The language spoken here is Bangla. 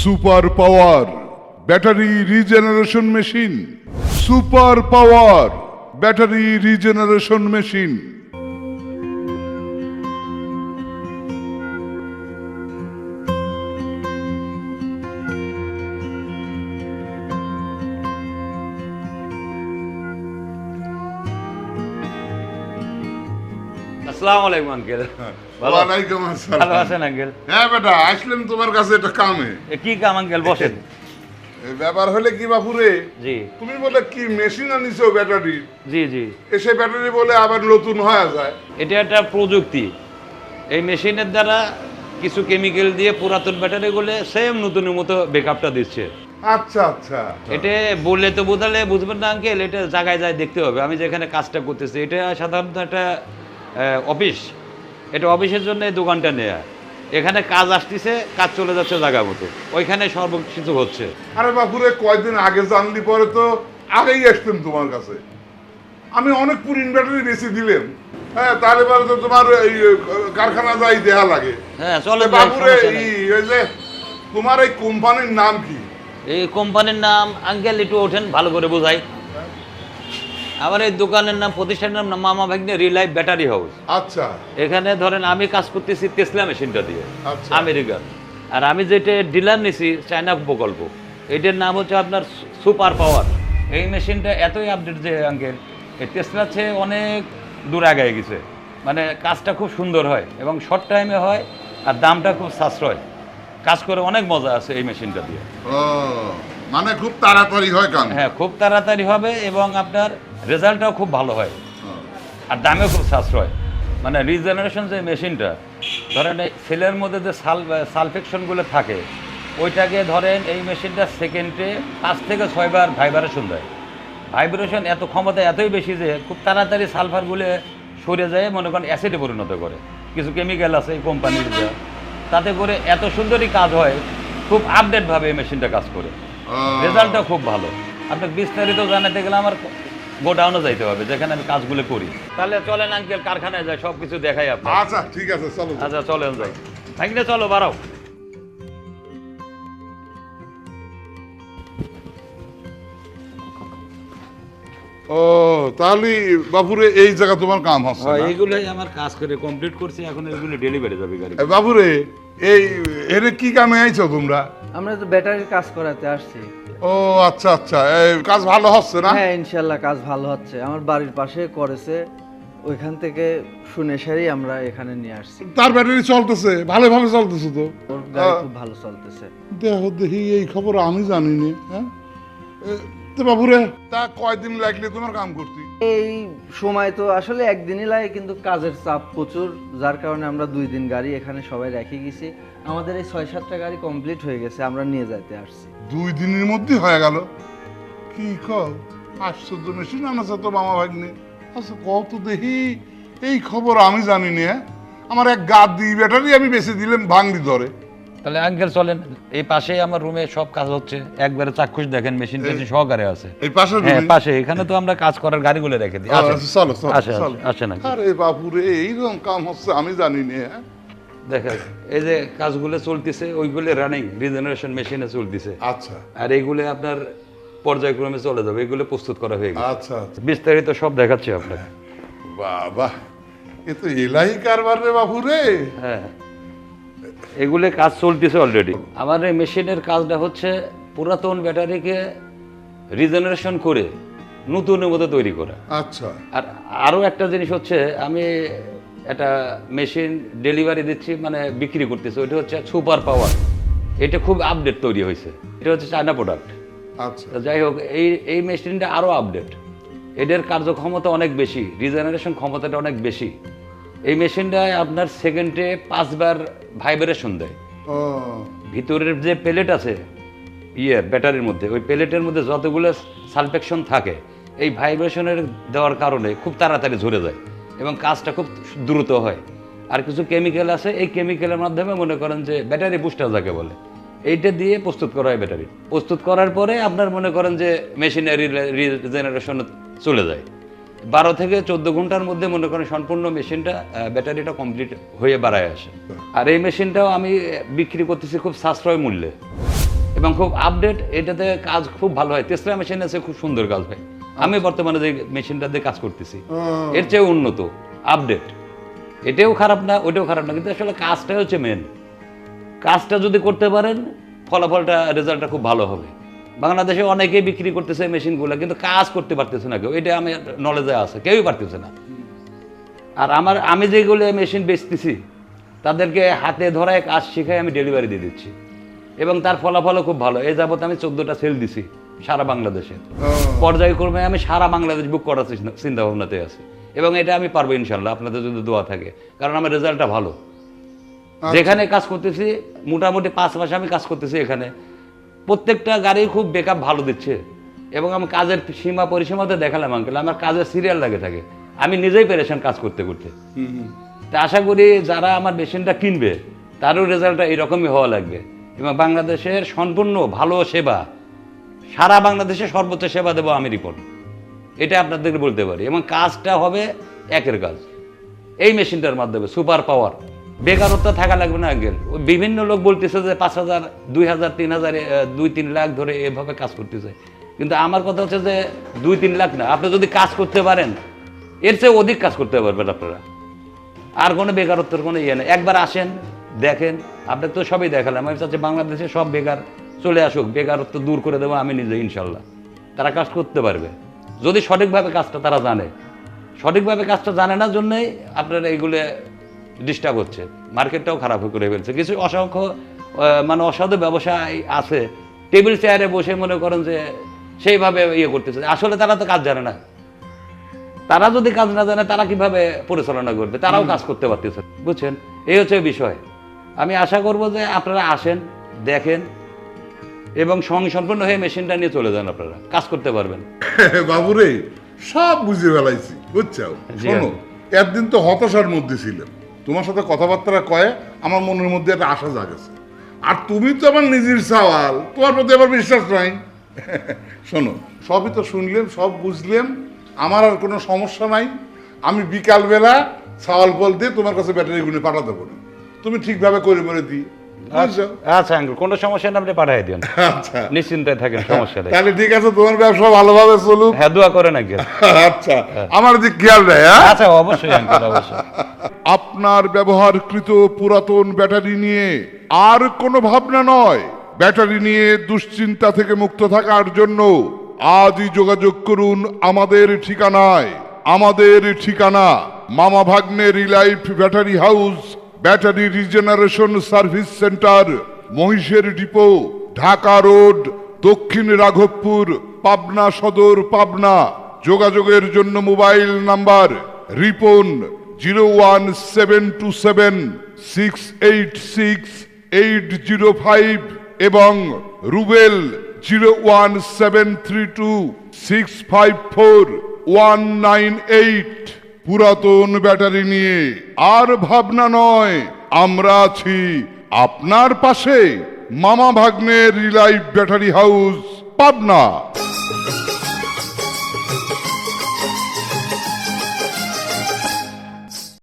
Super power battery regeneration machine. Super power battery regeneration machine. আসসালামু আলাইকুম আঙ্কেল। ভালো ওয়ালাইকুম ভালো আছেন আঙ্কেল? হ্যাঁ বেটা আসলাম তোমার কাছে একটা কামে। কি কাম আঙ্কেল? বসেন। এই ব্যাপার হলে কি বাপুরে জি। তুমি বলে কি মেশিন আনিছো ব্যাটারি? জি জি। এসে ব্যাটারি বলে আবার নতুন হয়ে যায়। এটা একটা প্রযুক্তি। এই মেশিনের দ্বারা কিছু কেমিক্যাল দিয়ে পুরাতন ব্যাটারিগুলো সেম নতুনের মতো ব্যাকআপটা দিচ্ছে। আচ্ছা আচ্ছা। এটা বললে তো বোঝালে বুঝবেন না আঙ্কেল? এটা জায়গায় যায় দেখতে হবে। আমি যেখানে কাজটা করতেছি এটা সাধারণত একটা অফিস। এটা অফিসের জন্য এই দোকানটা নেয়া। এখানে কাজ আসতেছে কাজ চলে যাচ্ছে জায়গা মতো ওইখানে সর্বকিছু হচ্ছে। আরে বাপুরে কয়দিন আগে জানলি পরে তো আগেই আসতাম তোমার কাছে। আমি অনেক পুরিন ব্যাটারি বেশি দিলাম হ্যাঁ তাহলে পরে তো তোমার এই কারখানা যাই দেয়া লাগে। হ্যাঁ চলে বাপুরে এই যে তোমার এই কোম্পানির নাম কি? এই কোম্পানির নাম আঙ্কেল একটু ওঠেন ভালো করে বোঝাই। আমার এই দোকানের নাম প্রতিষ্ঠানের নাম মামা ভাগ্নে রিলাইফ ব্যাটারি হাউস আচ্ছা। এখানে ধরেন আমি কাজ করতেছি টেসলা মেশিনটা দিয়ে আচ্ছা। আমেরিকার। আর আমি যেটা ডিলার নিছি চায়না প্রকল্প। এটার নাম হচ্ছে আপনার সুপার পাওয়ার এই মেশিনটা এতই আপডেট যে আঙ্কেল এই টেসলার চেয়ে অনেক দূর আগায় গেছে। মানে কাজটা খুব সুন্দর হয় এবং শর্ট টাইমে হয় আর দামটা খুব সাশ্রয়। কাজ করে অনেক মজা আছে এই মেশিনটা দিয়ে। ও মানে খুব তাড়াতাড়ি হয় কাম। হ্যাঁ খুব তাড়াতাড়ি হবে এবং আপনার রেজাল্টটাও খুব ভালো হয়। আর দামেও খুব সাশ্রয়। মানে রিজেনারেশন যে মেশিনটা ধরেন এই সেলের মধ্যে যে সাল সালফেকশনগুলো থাকে ওইটাকে ধরেন এই মেশিনটা সেকেন্ডে পাঁচ থেকে ছয়বার ভাইব্রেশন দেয়। ভাইব্রেশন এত ক্ষমতা এতই বেশি যে খুব তাড়াতাড়ি সালফারগুলো সরে যায় মনে করেন অ্যাসিডে পরিণত করে। কিছু কেমিক্যাল আছে এই কোম্পানির যা। তাতে করে এত সুন্দরই কাজ হয় খুব আপডেটভাবে এই মেশিনটা কাজ করে। রেজাল্টটা খুব ভালো। আপনাকে বিস্তারিত জানাতে গেলে আমার গোডাউনে যাইতে হবে যেখানে আমি কাজগুলো করি। তাহলে চলেন আঙ্কেল কারখানায় যাই সব কিছু দেখাই আপনার আচ্ছা ঠিক আছে চলো। আচ্ছা চলেন যাই। ভাইকে চলো বাড়াও। ও তাহলে বাপুরে এই জায়গা তোমার কাম হচ্ছে না? এইগুলোই আমার কাজ করে কমপ্লিট করছি এখন এগুলো ডেলিভারি যাবে গাড়ি বাপুরে এই এর কি কামে আইছো তোমরা? আমরা তো ব্যাটারির কাজ করাতে আসছি। ও আচ্ছা আচ্ছা। এই কাজ ভালো হচ্ছে না? হ্যাঁ ইনশাল্লাহ কাজ ভালো হচ্ছে। আমার বাড়ির পাশে করেছে। ওইখান থেকে শুনে সারি আমরা এখানে নিয়ে আসছি। তার ব্যাটারি চলতেছে ভালোভাবে চলতেছে তো। ওর গাড়ি খুব ভালো চলতেছে। দেখো দেখি এই খবর আমি জানি না হ্যাঁ তো বাপুরে তা কয়দিন লাগলে তোমার কাম করতে? এই সময় তো আসলে একদিনই লাগে কিন্তু কাজের চাপ প্রচুর। যার কারণে আমরা দুই দিন গাড়ি এখানে সবাই রেখে গেছি। আমাদের এই ছয় সাতটা গাড়ি কমপ্লিট হয়ে গেছে আমরা নিয়ে যাইতে আসছি। দুই দিনের মধ্যে হয়ে গেল? কি কও? আশ্চর্য মেশিন আনাছে তো মামা ভাগ্নে। আচ্ছা কত দেখি। এই খবর আমি জানি নে হ্যাঁ? আমার এক গাদ দিই ব্যাটারি আমি বেশি দিলাম ভাঙলি ধরে। তাহলে আঙ্কেল চলেন এই পাশে আমার রুমে সব কাজ হচ্ছে। একবারে চাক্ষুষ দেখেন মেশিন টেশিন সহকারে আছে। এই পাশে হ্যাঁ পাশে এখানে তো আমরা কাজ করার গাড়িগুলো রেখে দিই। চলো আসেন আঙ্কেল। আরে বাপুরে এইরকম কাম হচ্ছে আমি জানি নে হ্যাঁ? দেখেন এই যে কাজগুলো চলতেছে ওইগুলো রানিং রিজেনারেশন মেশিনে চলতেছে। আচ্ছা। আর এইগুলো আপনার পর্যায়ক্রমে চলে যাবে এগুলো প্রস্তুত করা হয়ে গেছে। আচ্ছা আচ্ছা। বিস্তারিত সব দেখাচ্ছি আপনাকে। বাবা এ তো এলাই কারবার রে বাপুরে হ্যাঁ। এগুলো কাজ চলতেছে অলরেডি আমার এই মেশিনের কাজটা হচ্ছে পুরাতন ব্যাটারিকে রিজেনারেশন করে নতুনের মতো তৈরি করা। আচ্ছা। আর আরও একটা জিনিস হচ্ছে আমি একটা মেশিন ডেলিভারি দিচ্ছি মানে বিক্রি করতেছি ওইটা হচ্ছে সুপার পাওয়ার এটা খুব আপডেট তৈরি হয়েছে। এটা হচ্ছে চায়না প্রোডাক্ট আচ্ছা। যাই হোক এই এই মেশিনটা আরও আপডেট এদের কার্যক্ষমতা অনেক বেশি রিজেনারেশন ক্ষমতাটা অনেক বেশি। এই মেশিনটায় আপনার সেকেন্ডে পাঁচবার ভাইব্রেশন দেয়। ও। ভিতরের যে প্লেট আছে ইয়ে ব্যাটারির মধ্যে ওই প্লেটের মধ্যে যতগুলো সালফেকশন থাকে এই ভাইব্রেশনের দেওয়ার কারণে খুব তাড়াতাড়ি ঝরে যায় এবং কাজটা খুব দ্রুত হয়। আর কিছু কেমিক্যাল আছে এই কেমিক্যালের মাধ্যমে মনে করেন যে ব্যাটারি বুস্টার যাকে বলে এইটা দিয়ে প্রস্তুত করা হয় ব্যাটারি। প্রস্তুত করার পরে আপনার মনে করেন যে মেশিনারি রিজেনারেশন চলে যায়। বারো থেকে চোদ্দ ঘণ্টার মধ্যে মনে করেন সম্পূর্ণ মেশিনটা ব্যাটারিটা কমপ্লিট হয়ে বাড়ায় আসে। আর এই মেশিনটাও আমি বিক্রি করতেছি খুব সাশ্রয় মূল্যে। এবং খুব আপডেট এটাতে কাজ খুব ভালো হয়। তেসরা মেশিন আছে খুব সুন্দর কাজ হয়। আমি বর্তমানে যে মেশিনটা দিয়ে কাজ করতেছি। এর চেয়ে উন্নত আপডেট এটাও খারাপ না ওটাও খারাপ না। কিন্তু আসলে কাজটাই হচ্ছে মেন কাজটা যদি করতে পারেন ফলাফলটা রেজাল্টটা খুব ভালো হবে। বাংলাদেশে অনেকেই বিক্রি করতেছে মেশিনগুলো কিন্তু কাজ করতে পারতেছে না কেউ। এটা আমি নলেজে আছে কেউই পারতেছে না। আর আমার আমি যেগুলো মেশিন বেচতেছি তাদেরকে হাতে ধরায় কাজ শিখাই আমি ডেলিভারি দিয়ে দিচ্ছি। এবং তার ফলাফলও খুব ভালো। এই যাবত আমি চোদ্দোটা সেল দিছি সারা বাংলাদেশে। পর্যায়ক্রমে আমি সারা বাংলাদেশ বুক করার চিন্তা- চিন্তা ভাবনাতে আছি। এবং এটা আমি পারব ইনশাল্লাহ আপনাদের যদি দোয়া থাকে। কারণ আমার রেজাল্টটা ভালো। যেখানে কাজ করতেছি মোটামুটি পাঁচ মাসে আমি কাজ করতেছি এখানে। প্রত্যেকটা গাড়ি খুব বেকআপ ভালো দিচ্ছে। এবং আমি কাজের সীমা পরিসীমাতে দেখালাম আঙ্কেল আমার কাজের সিরিয়াল লাগে থাকে। আমি নিজেই পেরেছেন কাজ করতে করতে। তা আশা করি যারা আমার মেশিনটা কিনবে তারও রেজাল্টটা এরকমই হওয়া লাগবে। এবং বাংলাদেশের সম্পূর্ণ ভালো সেবা সারা বাংলাদেশে সর্বোচ্চ সেবা দেবো আমি রিপোর্ট এটা আপনাদেরকে বলতে পারি। এবং কাজটা হবে একের কাজ। এই মেশিনটার মাধ্যমে সুপার পাওয়ার বেকারত্ব থাকা লাগবে না ওই বিভিন্ন লোক বলতেছে যে পাঁচ হাজার, দুই হাজার, তিন হাজার দুই, তিন লাখ ধরে এভাবে কাজ করতেছে। কিন্তু আমার কথা হচ্ছে যে দুই, তিন লাখ না। আপনি যদি কাজ করতে পারেন, এর চেয়ে অধিক কাজ করতে পারবেন আপনারা। আর কোনো বেকারত্বের কোনো ইয়ে নেই। একবার আসেন, দেখেন। আপনার তো সবই দেখালাম। আমি চাচ্ছি বাংলাদেশে সব বেকার চলে আসুক। বেকারত্ব দূর করে দেবো আমি নিজে, ইনশাল্লাহ। তারা কাজ করতে পারবে। যদি সঠিকভাবে কাজটা তারা জানে। সঠিকভাবে কাজটা জানে না জন্যই আপনারা এইগুলো ডিস্টার্ব হচ্ছে। মার্কেটটাও খারাপ করে ফেলছে। কিছু অসংখ্য মানে অসাধু ব্যবসায় আছে। টেবিল চেয়ারে বসে মনে করেন যে সেইভাবে ইয়ে করতেছে। আসলে তারা তো কাজ জানে না। তারা যদি কাজ না জানে তারা কীভাবে পরিচালনা করবে? তারাও কাজ করতে পারতেছে বুঝছেন? এই হচ্ছে বিষয়। আমি আশা করব যে আপনারা আসেন দেখেন এবং সংসম্পন্ন হয়ে মেশিনটা নিয়ে চলে যান আপনারা। কাজ করতে পারবেন। বাবুরে সব বুঝে ফেলাইছি বুঝছ শোনো একদিন তো হতাশার মধ্যে ছিলাম তোমার সাথে কথাবার্তা কয়ে আমার মনের মধ্যে একটা আশা জাগেছে। আর তুমি তো আমার নিজের সওয়াল, তোমার প্রতি আমার বিশ্বাস নাই। শোনো, সবই তো শুনলেন সব বুঝলেন আমার আর কোনো সমস্যা নাই। আমি বিকালবেলা সওয়াল কল দিয়ে তোমার কাছে ব্যাটারিগুলি পাঠাতে পারি তুমি ঠিকভাবে করে করে দিই। আচ্ছা। আঙ্কেল কোনো সমস্যা না আপনি পাঠিয়ে দিন। আচ্ছা। নিশ্চিন্তায় থাকেন সমস্যা নেই। তাহলে ঠিক আছে তোমার ব্যবসা ভালোভাবে চলুক। হ্যাঁ দোয়া করেন আঙ্কেল আচ্ছা আমার দিক খেয়াল দেয় হ্যাঁ? আচ্ছা অবশ্যই আঙ্কেল অবশ্যই। আপনার ব্যবহারকৃত পুরাতন ব্যাটারি নিয়ে আর কোনো ভাবনা নয়। ব্যাটারি নিয়ে দুশ্চিন্তা থেকে মুক্ত থাকার জন্য আজই যোগাযোগ করুন আমাদের ঠিকানায়। আমাদের ঠিকানা Mama Bhagne Relife battery house battery regeneration service centre, মহিষের ডিপো, ঢাকা রোড, দক্ষিণ রাঘবপুর, পাবনা সদর, পাবনা। যোগাযোগের জন্য mobile number, Ripon zero one seven two seven, six eight six eight zero five এবং Rubel zero one seven three two six five four one nine eight. পুরাতন ব্যাটারি নিয়ে আর ভাবনা নয়, আমরা আছি আপনার পাশে মামা ভাগ্নের রিলাইফ ব্যাটারি হাউস, পাবনা।